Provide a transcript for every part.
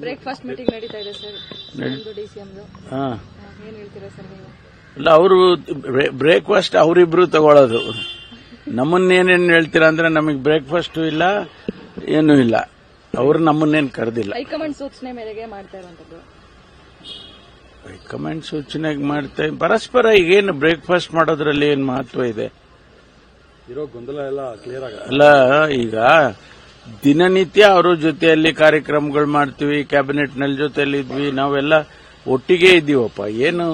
Breakfast meeting ನಡೀತಾ ಇದೆ sir ಏನ್ ಹೇಳ್ತೀರಾ ಸರ್ ನೀವು? ಅಲ್ಲ ಅವರು ಬ್ರೇಕ್ಫಾಸ್ಟ್ ಅವರಿಬ್ರು ತಗೊಳ್ಳೋದು ನಮ್ಮನ್ನೇನೇನು ಹೇಳ್ತೀರಾ ಅಂದ್ರೆ ನಮಗೆ ಬ್ರೇಕ್ಫಾಸ್ಟ್ ಇಲ್ಲ ಏನೂ ಇಲ್ಲ. ಅವರು ನಮ್ಮನ್ನೇನು ಕರೆದಿಲ್ಲ. ಹೈಕಮಾಂಡ್ ಸೂಚನೆ ಮೇರೆಗೆ ಮಾಡ್ತಾ ಇರುವಂತದ್ದು. ಕಮೆಂಟ್ ಸೂಚನೆಗೆ ಮಾಡ್ತಾ ಪರಸ್ಪರ ಈಗೇನು ಬ್ರೇಕ್ಫಾಸ್ಟ್ ಮಾಡೋದ್ರಲ್ಲಿ ಏನು ಮಹತ್ವ ಇದೆ? ಇರೋ ಗೊಂದಲ ಎಲ್ಲ ಕ್ಲಿಯರ್ ಆಗ ಅಲ್ಲ ಈಗ ದಿನನಿತ್ಯ ಅವರ ಜೊತೆಯಲ್ಲಿ ಕಾರ್ಯಕ್ರಮಗಳು ಮಾಡ್ತೀವಿ ಕ್ಯಾಬಿನೆಟ್ನಲ್ಲಿ ಜೊತೆಯಲ್ಲಿ ಇದ್ವಿ ನಾವೆಲ್ಲ ಒಟ್ಟಿಗೆ ಇದ್ದೀವಪ್ಪ. ಏನು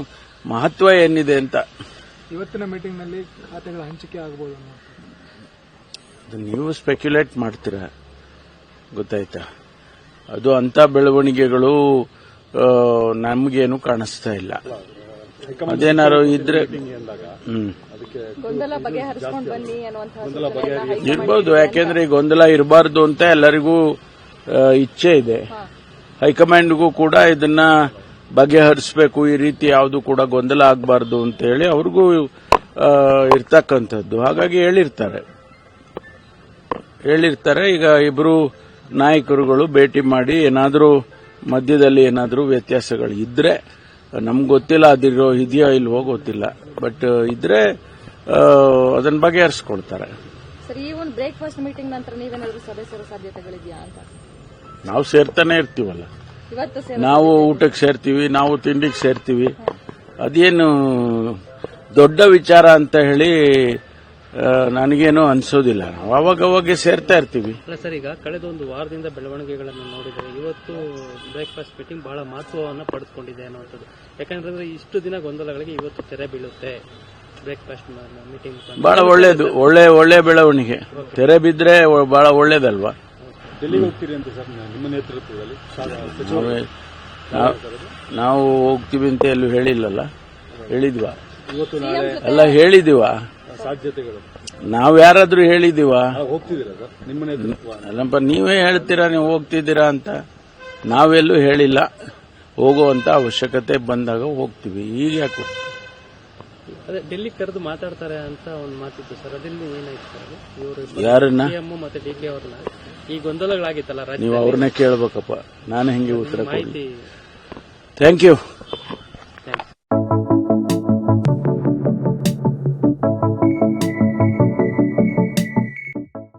ಮಹತ್ವ ಏನಿದೆ ಅಂತ? ಇವತ್ತಿನ ಮೀಟಿಂಗ್ನಲ್ಲಿ ಖಾತೆಗಳ ಹಂಚಿಕೆ ಆಗಬಹುದು ಅದು ನೀವು ಸ್ಪೆಕ್ಯುಲೇಟ್ ಮಾಡ್ತೀರಾ? ಗೊತ್ತಾಯ್ತಾ? ಅದು ಅಂತ ಬೆಳವಣಿಗೆಗಳು ನಮ್ಗೇನು ಕಾಣಿಸ್ತಾ ಇಲ್ಲ. ಅದೇನಾರು ಇದ್ರೆ ಅಂದಾಗ. ಅದಕ್ಕೆ ಗೊಂದಲ ಬಗೆಹರಿಸ್ಕೊಂಡು ಬನ್ನಿ ಅನ್ನುವಂತಹ ಇರ್ಬೋದು ಯಾಕೆಂದ್ರೆ ಈ ಗೊಂದಲ ಇರಬಾರ್ದು ಅಂತ ಎಲ್ಲರಿಗೂ ಇಚ್ಛೆ ಇದೆ. ಹೈಕಮಾಂಡ್ಗೂ ಕೂಡ ಇದನ್ನ ಬಗೆಹರಿಸಬೇಕು. ಈ ರೀತಿ ಯಾವುದು ಕೂಡ ಗೊಂದಲ ಆಗಬಾರ್ದು ಅಂತ ಹೇಳಿ ಅವ್ರಿಗೂ ಇರ್ತಕ್ಕಂಥದ್ದು. ಹಾಗಾಗಿ ಹೇಳಿರ್ತಾರೆ. ಹೇಳಿರ್ತಾರೆ. ಈಗ ಇಬ್ರು ನಾಯಕರುಗಳು ಭೇಟಿ ಮಾಡಿ ಏನಾದರೂ ಮಧ್ಯದಲ್ಲಿ ಏನಾದರೂ ವ್ಯತ್ಯಾಸಗಳು ಇದ್ರೆ ನಮ್ಗೆ ಗೊತ್ತಿಲ್ಲ ಅದಿರೋ ಇದೆಯೋ ಇಲ್ವೋ ಗೊತ್ತಿಲ್ಲ. ಬಟ್ ಇದ್ರೆ ಅದನ್ನ ಬಗೆಹರಿಸ್ಕೊಳ್ತಾರೆ. ಸರ್ ಈ ಒಂದು ಬ್ರೇಕ್ಫಾಸ್ಟ್ ಮೀಟಿಂಗ್ ನಂತರ ನೀವೇನಾದ್ರೂ ಸಭೆ ಸೇರೋ ಸಾಧ್ಯತೆಗಳಿದೆಯಾ ಅಂತ? ನಾವು ಸೇರ್ತಾನೆ ಇರ್ತೀವಲ್ಲ. ನಾವು ಊಟಕ್ಕೆ ಸೇರ್ತೀವಿ ನಾವು ತಿಂಡಿಗೆ ಸೇರ್ತೀವಿ. ಅದೇನು ದೊಡ್ಡ ವಿಚಾರ ಅಂತ ಹೇಳಿ ನನಗೇನು ಅನ್ಸೋದಿಲ್ಲ. ನಾವು ಅವಾಗ ಅವಾಗ ಸೇರ್ತಾ ಇರ್ತೀವಿ. ಅಲ್ಲ ಸರ್ ಈಗ ಕಳೆದ ಒಂದು ವಾರದಿಂದ ಬೆಳವಣಿಗೆಗಳನ್ನು ನೋಡಿದರೆ ಇವತ್ತು ಬ್ರೇಕ್ಫಾಸ್ಟ್ ಮೀಟಿಂಗ್ ಬಹಳ ಮಹತ್ವವನ್ನು ಪಡೆದುಕೊಂಡಿದೆ ಅನ್ನುವಂಥದ್ದು. ಯಾಕಂದ್ರೆ ಇಷ್ಟು ದಿನ ಗೊಂದಲಗಳಿಗೆ ಇವತ್ತು ತೆರೆ ಬೀಳುತ್ತೆ ಬ್ರೇಕ್ಫಾಸ್ಟ್ ಮೀಟಿಂಗ್ ಬಹಳ ಒಳ್ಳೇದು ಒಳ್ಳೆ ಒಳ್ಳೆ ಬೆಳವಣಿಗೆ. ತೆರೆ ಬಿದ್ರೆ ಒ- ಬಹಳ ಒಳ್ಳೇದಲ್ವಾ? ಹೋಗ್ತೀರಿ ಅಂತ ಸರ್ ನಿಮ್ಮ ನೇತೃತ್ವದಲ್ಲಿ? ನಾವೇ- ಹೋಗ್ತೀವಿ ಅಂತ ಎಲ್ಲೂ ಹೇಳಿಲ್ಲಲ್ಲ. ಹೇಳಿದ್ವಾ? ಇವತ್ತು ನಾಳೆ ಅಲ್ಲ ಹೇಳಿದೀವಾ? ಸಾಧ್ಯತೆಗಳು. ನಾವ್ ಯಾರಾದ್ರೂ ಹೇಳಿದೀವ ಅಲ್ಲಪ್ಪ ನೀವೇ ಹೇಳ್ತೀರಾ ನೀವು ಹೋಗ್ತಿದ್ದೀರಾ ಅಂತ? ನಾವೆಲ್ಲೂ ಹೇಳಿಲ್ಲ. ಹೋಗುವಂತ ಅವಶ್ಯಕತೆ ಬಂದಾಗ ಹೋಗ್ತೀವಿ. ಈಗ ಯಾಕೆ? ಅದೇ ಡೆಲ್ಲಿ ಕರೆದು ಮಾತಾಡ್ತಾರೆ ಅಂತ ಒಂದು ಮಾತಿತ್ತು ಸರ್. ಅದರಲ್ಲಿ ಏನಾಯ್ತು ಇವರು ಯಾರನ್ನ? ಸಿಎಂ ಮತ್ತೆ ಡಿ ಕೆ ಅವ್ರನ್ನ. ಈ ಗೊಂದಲಗಳಾಗಿತ್ತಲ್ಲ ನೀವು ಅವ್ರನ್ನ ಕೇಳ್ಬೇಕಪ್ಪ. ನಾನು ಹೆಂಗೆ ಉತ್ತರ ಮಾಹಿತಿ. Thank you